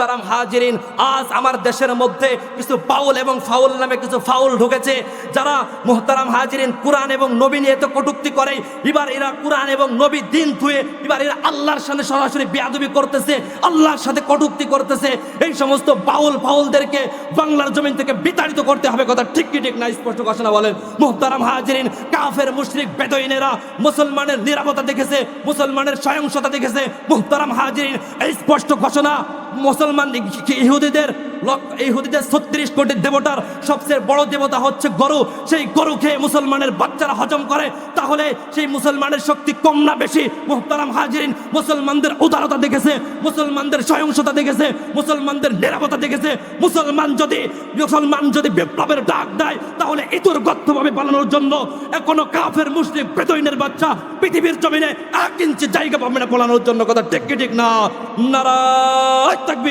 তারাম হাজিরিন, আজ আমার দেশের মধ্যে কিছু বাউল এবং ফাউল নামে কিছু ফাউল ঢুকেছে, যারা মোহতারাম হাজিরিন কোরআন এবং নবী নিয়ে তো কটুক্তি করে, এবার এরা কোরআন এবং নবী দিন ধুয়ে, এবার এরা আল্লাহর সাথে সরাসরি বেয়াদবি করতেছে, আল্লাহর সাথে কটুক্তি করতেছে, এই সমস্ত বাউল ফাউলদেরকে বাংলার জমিন থেকে বিতাড়িত করতে হবে কথা ঠিক কি ঠিক না, স্পষ্ট ঘোষণা বলেন। মোহতারাম হাজিরিন, কাফের, মুশরিক, বেদইনেরা, মুসলমানের নিরাপত্তা দেখেছে, মুসলমানের সহিংসতা দেখেছে। মোহতারাম হাজিরিন, এই স্পষ্ট ঘোষণা মুসলমান ইহুদিদের ইহুদিদের ছত্রিশ কোটি দেবতার সবচেয়ে বড় দেবতা হচ্ছে গরু। সেই গরু খেয়ে মুসলমানের বাচ্চারা হজম করে। তাহলে সেই মুসলমানের শক্তি কম না বেশি? মুহতারাম হাজিরিন, মুসলমানদের উদারতা দেখেছে, মুসলমানদের সহিংসতা দেখেছে, মুসলমানদের নিরাপত্তা দেখেছে। মুসলমান যদি মুসলমান যদি বিপ্লবের ডাক দেয়, তাহলে ইতুর গর্তভাবে পালানোর জন্য এখনও কাফের, মুসলিম বেতইনের বাচ্চা পৃথিবীর জমিনে এক ইঞ্চি জায়গা পাবে না পালানোর জন্য কথা ঠিক ঠিক না? নারায় থাকবে